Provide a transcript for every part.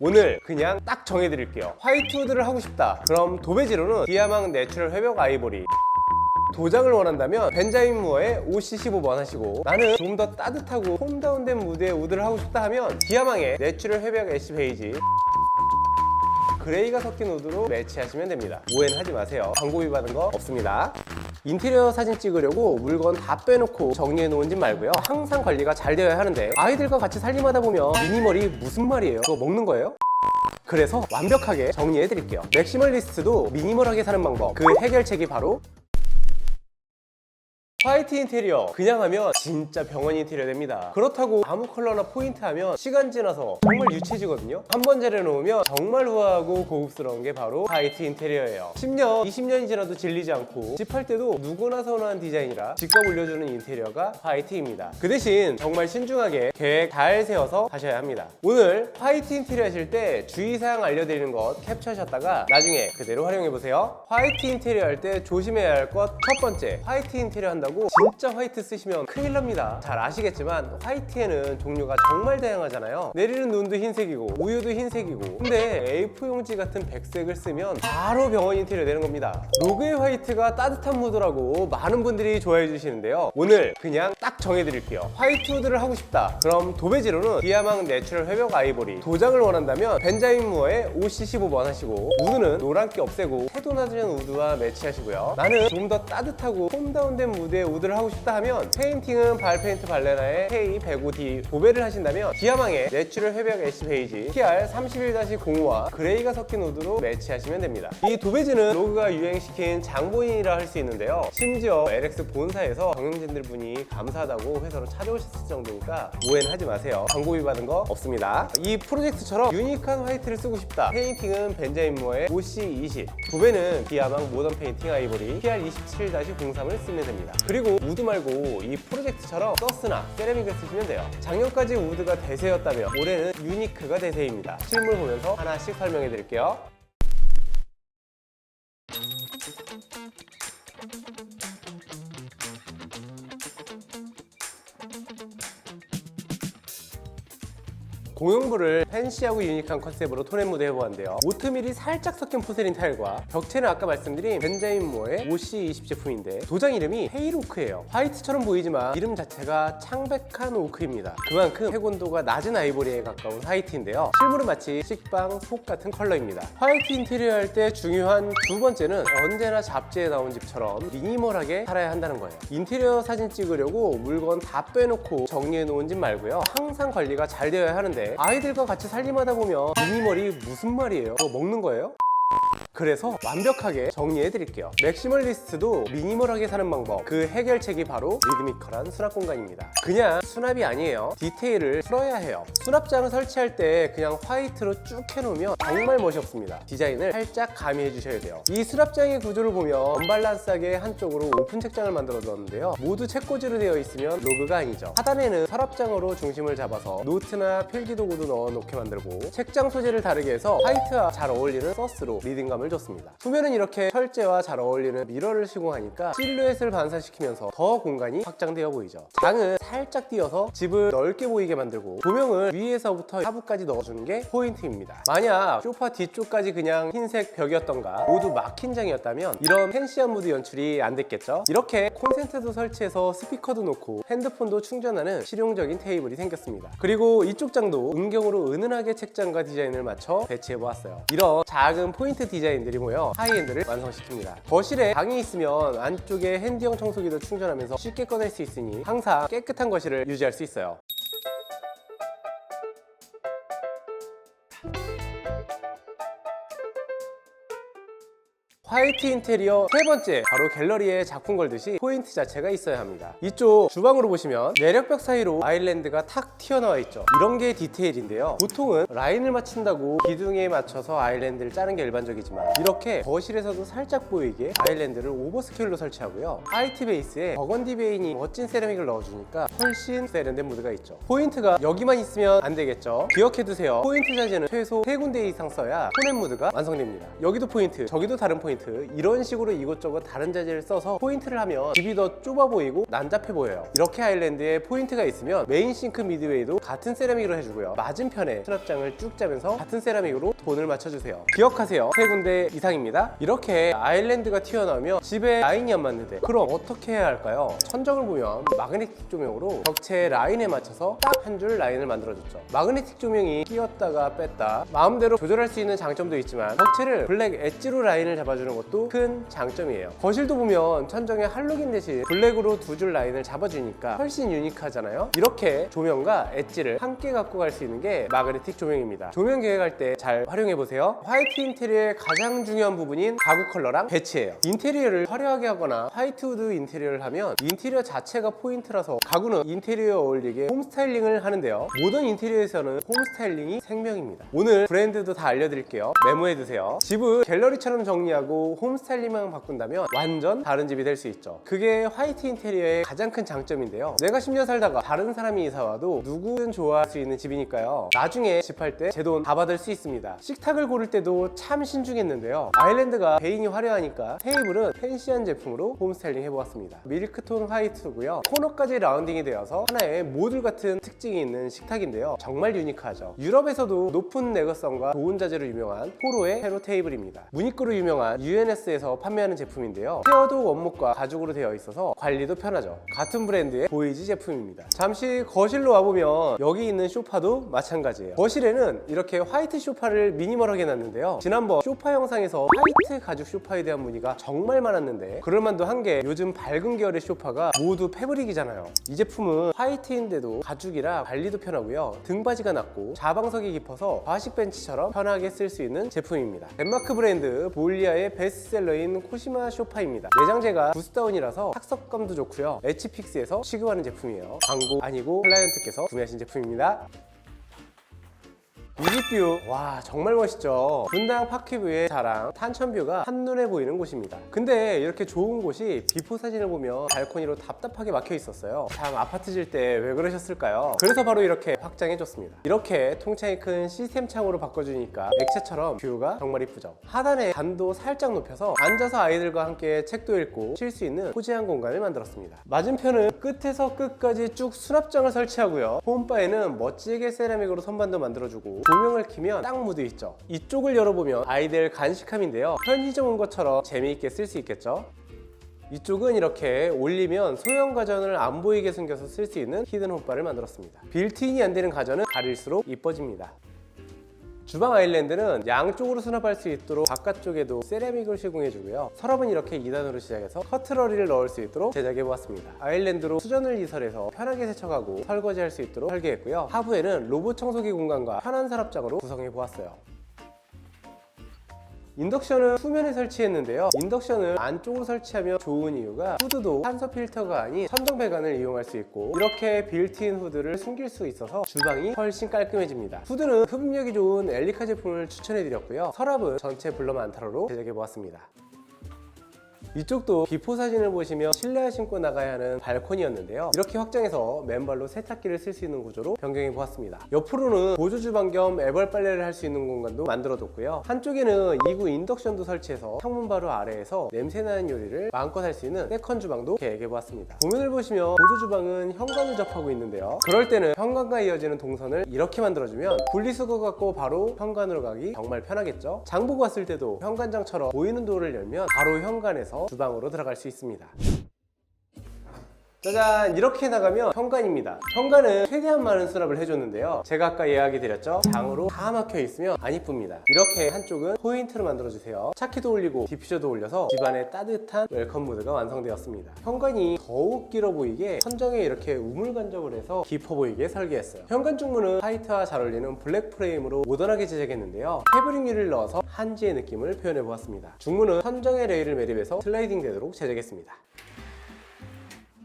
오늘 그냥 딱 정해드릴게요. 화이트우드를 하고 싶다. 그럼 도배지로는 디아망 내추럴 회벽 아이보리. 도장을 원한다면 벤자민 무어의 OC15번 하시고 나는 좀더 따뜻하고 홈다운된 무드의 우드를 하고 싶다 하면 디아망의 내추럴 회벽 애쉬 베이지 그레이가 섞인 우드로 매치하시면 됩니다. 오해는 하지 마세요. 광고비 받은 거 없습니다. 인테리어 사진 찍으려고 물건 다 빼놓고 정리해 놓은 집 말고요. 항상 관리가 잘 되어야 하는데 아이들과 같이 살림하다 보면 미니멀이 무슨 말이에요? 그거 먹는 거예요? 그래서 완벽하게 정리해 드릴게요. 맥시멀리스트도 미니멀하게 사는 방법. 그 해결책이 바로 화이트 인테리어. 그냥 하면 진짜 병원 인테리어 됩니다. 그렇다고 아무 컬러나 포인트 하면 시간 지나서 정말 유치해지거든요. 한 번 잘해놓으면 정말 우아하고 고급스러운 게 바로 화이트 인테리어예요. 10년, 20년이 지나도 질리지 않고 집 할 때도 누구나 선호한 디자인이라 집값 올려주는 인테리어가 화이트입니다. 그 대신 정말 신중하게 계획 잘 세워서 하셔야 합니다. 오늘 화이트 인테리어 하실 때 주의사항 알려드리는 것 캡처하셨다가 나중에 그대로 활용해보세요. 화이트 인테리어 할 때 조심해야 할 것 첫 번째 화이트 인테리어 한다고 진짜 화이트 쓰시면 큰일 납니다. 잘 아시겠지만 화이트에는 종류가 정말 다양하잖아요. 내리는 눈도 흰색이고 우유도 흰색이고. 근데 A4 용지 같은 백색을 쓰면 바로 병원 인테리어 되는 겁니다. 로그의 화이트가 따뜻한 무드라고 많은 분들이 좋아해 주시는데요. 오늘 그냥 딱 정해드릴게요. 화이트우드를 하고 싶다. 그럼 도배지로는 디아망 내추럴 회벽 아이보리 도장을 원한다면 벤자민 무어의 OC15번 하시고 우드는 노란기 없애고 태도 낮은 우드와 매치하시고요. 나는 좀 더 따뜻하고 홈다운된 무드의 우드를 하고 싶다 하면 페인팅은 발페인트 발레나의 K105D 도배를 하신다면 디아망의 내추럴 회벽 애쉬 베이지 TR31-05와 그레이가 섞인 우드로 매치하시면 됩니다. 이 도배지는 로그가 유행시킨 장본인이라 할 수 있는데요. 심지어 LX 본사에서 경영진들 분이 감사하다고 회사로 찾아오셨을 정도니까 오해는 하지 마세요. 광고비 받은 거 없습니다. 이 프로젝트처럼 유니크한 화이트를 쓰고 싶다. 페인팅은 벤자민 모어의 OC20 도배는 디아망 모던 페인팅 아이보리 TR27-03을 쓰면 됩니다 그리고 우드 말고 이 프로젝트처럼 서스나 세라믹을 쓰시면 돼요. 작년까지 우드가 대세였다면 올해는 유니크가 대세입니다. 실물 보면서 하나씩 설명해 드릴게요 공용부를 팬시하고 유니크한 컨셉으로 톤앤 무드 해보았는데요. 오트밀이 살짝 섞인 포세린 타일과 벽체는 아까 말씀드린 벤자민 모의 OC20 제품인데 도장 이름이 헤이로크예요. 화이트처럼 보이지만 이름 자체가 창백한 오크입니다. 그만큼 해곤도가 낮은 아이보리에 가까운 화이트인데요. 실물은 마치 식빵, 속 같은 컬러입니다. 화이트 인테리어 할 때 중요한 두 번째는 언제나 잡지에 나온 집처럼 미니멀하게 살아야 한다는 거예요. 인테리어 사진 찍으려고 물건 다 빼놓고 정리해 놓은 집 말고요. 항상 관리가 잘 되어야 하는데 아이들과 같이 살림하다 보면 미니멀이 무슨 말이에요? 그거 먹는 거예요? 그래서 완벽하게 정리해 드릴게요. 맥시멀리스트도 미니멀하게 사는 방법. 그 해결책이 바로 리드미컬한 수납 공간입니다. 그냥 수납이 아니에요. 디테일을 풀어야 해요. 수납장을 설치할 때 그냥 화이트로 쭉 해놓으면 정말 멋이 없습니다. 디자인을 살짝 가미해 주셔야 돼요. 이 수납장의 구조를 보면 언밸런스하게 한쪽으로 오픈 책장을 만들어 뒀는데요. 모두 책꽂이로 되어 있으면 로그가 아니죠. 하단에는 서랍장으로 중심을 잡아서 노트나 필기도구도 넣어 놓게 만들고 책장 소재를 다르게 해서 화이트와 잘 어울리는 서스로 리딩감을 줬습니다. 후면은 이렇게 철제와 잘 어울리는 미러를 시공하니까 실루엣을 반사시키면서 더 공간이 확장되어 보이죠. 장은 살짝 띄어서 집을 넓게 보이게 만들고 조명을 위에서부터 하부까지 넣어주는 게 포인트입니다. 만약 소파 뒤쪽까지 그냥 흰색 벽이었던가 모두 막힌 장이었다면 이런 팬시한 무드 연출이 안 됐겠죠? 이렇게 콘센트도 설치해서 스피커도 놓고 핸드폰도 충전하는 실용적인 테이블이 생겼습니다. 그리고 이쪽 장도 은경으로 은은하게 책장과 디자인을 맞춰 배치해 보았어요. 이런 작은 포인트 디자인 들이 모여 하이엔드를 완성시킵니다. 거실에 방이 있으면 안쪽에 핸디형 청소기도 충전하면서 쉽게 꺼낼 수 있으니 항상 깨끗한 거실을 유지할 수 있어요 화이트 인테리어 세 번째 바로 갤러리에 작품 걸듯이 포인트 자체가 있어야 합니다. 이쪽 주방으로 보시면 내력벽 사이로 아일랜드가 탁 튀어나와 있죠. 이런 게 디테일인데요. 보통은 라인을 맞춘다고 기둥에 맞춰서 아일랜드를 짜는 게 일반적이지만 이렇게 거실에서도 살짝 보이게 아일랜드를 오버스케일로 설치하고요. 화이트 베이스에 버건디 베인이 멋진 세라믹을 넣어주니까 훨씬 세련된 무드가 있죠. 포인트가 여기만 있으면 안 되겠죠. 기억해두세요. 포인트 자재는 최소 세 군데 이상 써야 톤앤 무드가 완성됩니다. 여기도 포인트 저기도 다른 포인트 포인트 이런 식으로 이것저것 다른 자재를 써서 포인트를 하면 집이 더 좁아 보이고 난잡해 보여요. 이렇게 아일랜드에 포인트가 있으면 메인 싱크 미드웨이도 같은 세라믹으로 해주고요. 맞은편에 수납장을 쭉 짜면서 같은 세라믹으로 톤을 맞춰주세요. 기억하세요. 세 군데 이상입니다. 이렇게 아일랜드가 튀어나오면 집에 라인이 안 맞는데 그럼 어떻게 해야 할까요? 천정을 보면 마그네틱 조명으로 벽체 라인에 맞춰서 딱 한 줄 라인을 만들어줬죠. 마그네틱 조명이 끼었다가 뺐다. 마음대로 조절할 수 있는 장점도 있지만 벽체를 블랙 엣지로 라인을 잡아주 는 것도 큰 장점이에요. 거실도 보면 천정에 할로겐 대신 블랙으로 두 줄 라인을 잡아주니까 훨씬 유니크하잖아요. 이렇게 조명과 엣지를 함께 갖고 갈 수 있는 게 마그네틱 조명입니다. 조명 계획할 때 잘 활용해 보세요. 화이트 인테리어의 가장 중요한 부분인 가구 컬러랑 배치예요. 인테리어를 화려하게 하거나 화이트 우드 인테리어를 하면 인테리어 자체가 포인트라서 가구는 인테리어에 어울리게 홈 스타일링을 하는데요. 모던 인테리어에서는 홈 스타일링이 생명입니다. 오늘 브랜드도 다 알려드릴게요. 메모해 두세요. 집을 갤러리처럼 정리하고 홈 스타일링만 바꾼다면 완전 다른 집이 될 수 있죠. 그게 화이트 인테리어의 가장 큰 장점인데요. 내가 10년 살다가 다른 사람이 이사 와도 누구든 좋아할 수 있는 집이니까요. 나중에 집 할 때 제 돈 다 받을 수 있습니다. 식탁을 고를 때도 참 신중했는데요. 아일랜드가 베인이 화려하니까 테이블은 팬시한 제품으로 홈 스타일링 해보았습니다. 밀크톤 화이트고요. 코너까지 라운딩이 되어서 하나의 모듈 같은 특징이 있는 식탁인데요. 정말 유니크하죠. 유럽에서도 높은 내구성과 좋은 자재로 유명한 포로의 세로 테이블입니다. 무늬크로 유명한 UNS에서 판매하는 제품인데요. 헤어도 원목과 가죽으로 되어 있어서 관리도 편하죠. 같은 브랜드의 보이지 제품입니다. 잠시 거실로 와보면 여기 있는 소파도 마찬가지예요. 거실에는 이렇게 화이트 소파를 미니멀하게 놨는데요. 지난번 소파 영상에서 화이트 가죽 소파에 대한 문의가 정말 많았는데 그럴만도 한 게 요즘 밝은 계열의 소파가 모두 패브릭이잖아요. 이 제품은 화이트인데도 가죽이라 관리도 편하고요. 등받이가 낮고 자방석이 깊어서 과식 벤치처럼 편하게 쓸 수 있는 제품입니다. 덴마크 브랜드 볼리아의 베스트셀러인 코시마 소파입니다. 내장재가 부스다운이라서 착석감도 좋고요. 에치픽스에서 취급하는 제품이에요. 광고 아니고 클라이언트께서 구매하신 제품입니다 뮤직뷰. 와 정말 멋있죠. 분당 파키뷰의 자랑 탄천뷰가 한눈에 보이는 곳입니다. 근데 이렇게 좋은 곳이 비포 사진을 보면 발코니로 답답하게 막혀 있었어요. 참 아파트 질 때 왜 그러셨을까요? 그래서 바로 이렇게 확장해 줬습니다. 이렇게 통창이 큰 시스템 창으로 바꿔주니까 액체처럼 뷰가 정말 이쁘죠. 하단에 단도 살짝 높여서 앉아서 아이들과 함께 책도 읽고 쉴 수 있는 호재한 공간을 만들었습니다. 맞은편은 끝에서 끝까지 쭉 수납장을 설치하고요. 홈바에는 멋지게 세라믹으로 선반도 만들어주고 조명을 켜면 딱 무드 있죠. 이쪽을 열어보면 아이들 간식함인데요. 편의점 온 것처럼 재미있게 쓸 수 있겠죠? 이쪽은 이렇게 올리면 소형 가전을 안 보이게 숨겨서 쓸 수 있는 히든 홈바를 만들었습니다. 빌트인이 안 되는 가전은 가릴수록 이뻐집니다 주방 아일랜드는 양쪽으로 수납할 수 있도록 바깥쪽에도 세라믹을 시공해주고요. 서랍은 이렇게 2단으로 시작해서 커트러리를 넣을 수 있도록 제작해보았습니다. 아일랜드로 수전을 이설해서 편하게 세척하고 설거지할 수 있도록 설계했고요. 하부에는 로봇 청소기 공간과 편한 서랍장으로 구성해보았어요. 인덕션은 수면에 설치했는데요. 인덕션을 안쪽으로 설치하면 좋은 이유가 후드도 산소 필터가 아닌 천정 배관을 이용할 수 있고 이렇게 빌트인 후드를 숨길 수 있어서 주방이 훨씬 깔끔해집니다. 후드는 흡입력이 좋은 엘리카 제품을 추천해드렸고요. 서랍은 전체 블러 만타로로 제작해보았습니다. 이쪽도 비포 사진을 보시면 실내화 신고 나가야 하는 발코니였는데요. 이렇게 확장해서 맨발로 세탁기를 쓸 수 있는 구조로 변경해 보았습니다. 옆으로는 보조 주방 겸 애벌 빨래를 할 수 있는 공간도 만들어뒀고요. 한쪽에는 2구 인덕션도 설치해서 창문 바로 아래에서 냄새나는 요리를 마음껏 할 수 있는 세컨 주방도 계획해 보았습니다. 도면을 보시면 보조 주방은 현관을 접하고 있는데요. 그럴 때는 현관과 이어지는 동선을 이렇게 만들어주면 분리수거 갖고 바로 현관으로 가기 정말 편하겠죠. 장 보고 왔을 때도 현관장처럼 보이는 도어를 열면 바로 현관에서 주방으로 들어갈 수 있습니다. 짜잔! 이렇게 나가면 현관입니다. 현관은 최대한 많은 수납을 해줬는데요. 제가 아까 이야기 드렸죠? 장으로 다 막혀 있으면 안 이쁩니다. 이렇게 한쪽은 포인트로 만들어주세요. 차키도 올리고 디퓨저도 올려서 집안에 따뜻한 웰컴 무드가 완성되었습니다. 현관이 더욱 길어 보이게 천정에 이렇게 우물 간접을 해서 깊어 보이게 설계했어요. 현관 중문은 화이트와 잘 어울리는 블랙 프레임으로 모던하게 제작했는데요. 패브릭 유리를 넣어서 한지의 느낌을 표현해 보았습니다. 중문은 천정에 레일을 매립해서 슬라이딩 되도록 제작했습니다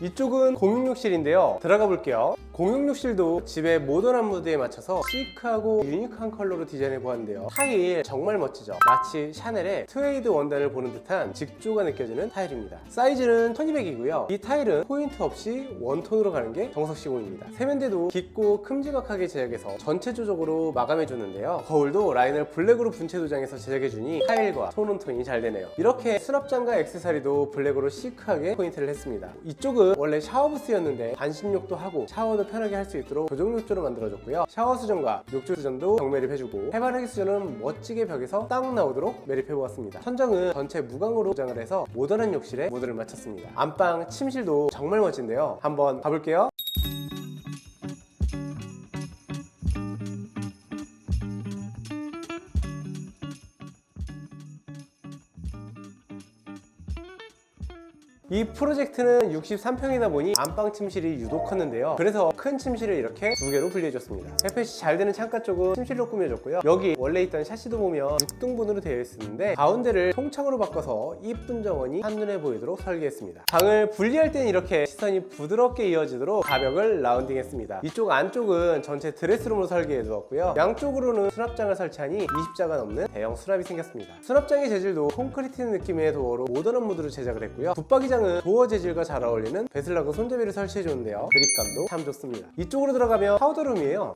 이쪽은 공용욕실인데요. 들어가 볼게요. 공용 욕실도 집의 모던한 무드에 맞춰서 시크하고 유니크한 컬러로 디자인해 보았는데요. 타일 정말 멋지죠? 마치 샤넬의 트웨이드 원단을 보는 듯한 직조가 느껴지는 타일입니다. 사이즈는 1200이고요. 이 타일은 포인트 없이 원톤으로 가는 게 정석 시공입니다. 세면대도 깊고 큼지막하게 제작해서 전체적으로 마감해 줬는데요. 거울도 라인을 블랙으로 분체 도장해서 제작해 주니 타일과 톤온 톤이 잘 되네요. 이렇게 수납장과 액세서리도 블랙으로 시크하게 포인트를 했습니다. 이쪽은 원래 샤워 부스였는데 반신욕도 하고 샤워도 편하게 할 수 있도록 조정 욕조로 만들어줬고요. 샤워 수전과 욕조 수전도 정매립해주고 해바라기 수전은 멋지게 벽에서 딱 나오도록 매립해보았습니다. 천정은 전체 무광으로 포장을 해서 모던한 욕실에 모드를 맞췄습니다. 안방 침실도 정말 멋진데요. 한번 가볼게요. 이 프로젝트는 63평이다 보니 안방 침실이 유독 컸는데요. 그래서 큰 침실을 이렇게 두 개로 분리해줬습니다. 햇볕이 잘 되는 창가 쪽은 침실로 꾸며줬고요. 여기 원래 있던 샤시도 보면 6등분으로 되어 있었는데 가운데를 통창으로 바꿔서 이쁜 정원이 한눈에 보이도록 설계했습니다. 방을 분리할 땐 이렇게 시선이 부드럽게 이어지도록 가벽을 라운딩했습니다. 이쪽 안쪽은 전체 드레스룸으로 설계해 두었고요. 양쪽으로는 수납장을 설치하니 20자가 넘는 대형 수납이 생겼습니다. 수납장의 재질도 콘크리트 느낌의 도어로 모던한 무드로 제작을 했고요. 붙박이장 은 도어 재질과 잘 어울리는 베슬라그 손잡이를 설치해 줬는데요. 그립감도 참 좋습니다. 이쪽으로 들어가면 파우더룸이에요.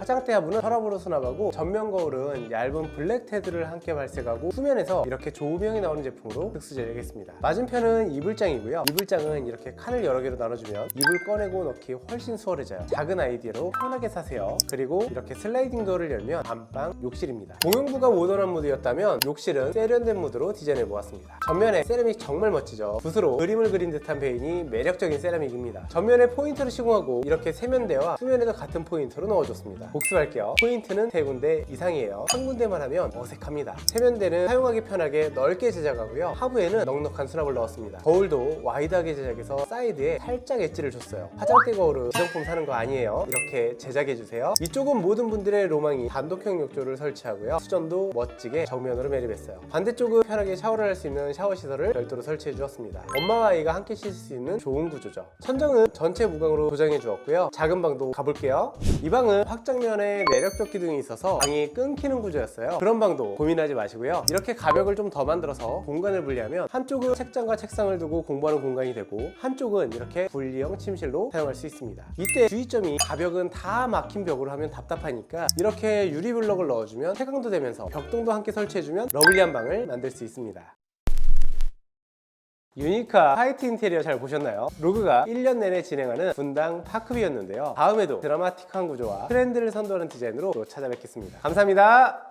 화장대 하부는 서랍으로 수납하고 전면 거울은 얇은 블랙 테드를 함께 발색하고 후면에서 이렇게 조명이 나오는 제품으로 특수 제작했습니다. 맞은편은 이불장이고요. 이불장은 이렇게 칸을 여러 개로 나눠주면 이불 꺼내고 넣기 훨씬 수월해져요. 작은 아이디어로 편하게 사세요. 그리고 이렇게 슬라이딩 도어를 열면 안방 욕실입니다. 공용부가 모던한 무드였다면 욕실은 세련된 무드로 디자인해 보았습니다. 전면에 세라믹 정말 멋지죠. 붓으로 그림을 그린 듯한 베인이 매력적인 세라믹입니다. 전면에 포인트를 시공하고 이렇게 세면대와 후면에도 같은 포인트로 넣어줬습니다. 복습할게요. 포인트는 세 군데 이상이에요. 한 군데만 하면 어색합니다. 세면대는 사용하기 편하게 넓게 제작하고요. 하부에는 넉넉한 수납을 넣었습니다. 거울도 와이드하게 제작해서 사이드에 살짝 엣지를 줬어요. 화장대 거울은 기성품 사는 거 아니에요. 이렇게 제작해주세요. 이쪽은 모든 분들의 로망이 단독형 욕조를 설치하고요. 수전도 멋지게 정면으로 매립했어요. 반대쪽은 편하게 샤워를 할 수 있는 샤워 시설을 별도로 설치해 주었습니다. 엄마와 아이가 함께 쉴 수 있는 좋은 구조죠. 천정은 전체 무광으로 도장해 주었고요. 작은 방도 가볼게요. 이 방은 확장 면에 매력적 기둥이 있어서 방이 끊기는 구조였어요. 그런 방도 고민하지 마시고요. 이렇게 가벽을 좀 더 만들어서 공간을 분리하면 한쪽은 책장과 책상을 두고 공부하는 공간이 되고 한쪽은 이렇게 분리형 침실로 사용할 수 있습니다. 이때 주의점이 가벽은 다 막힌 벽으로 하면 답답하니까 이렇게 유리블럭을 넣어주면 채광도 되면서 벽동도 함께 설치해주면 러블리한 방을 만들 수 있습니다. 유니카 화이트 인테리어 잘 보셨나요? 로그가 1년 내내 진행하는 분당 파크뷰였는데요. 다음에도 드라마틱한 구조와 트렌드를 선도하는 디자인으로 또 찾아뵙겠습니다. 감사합니다.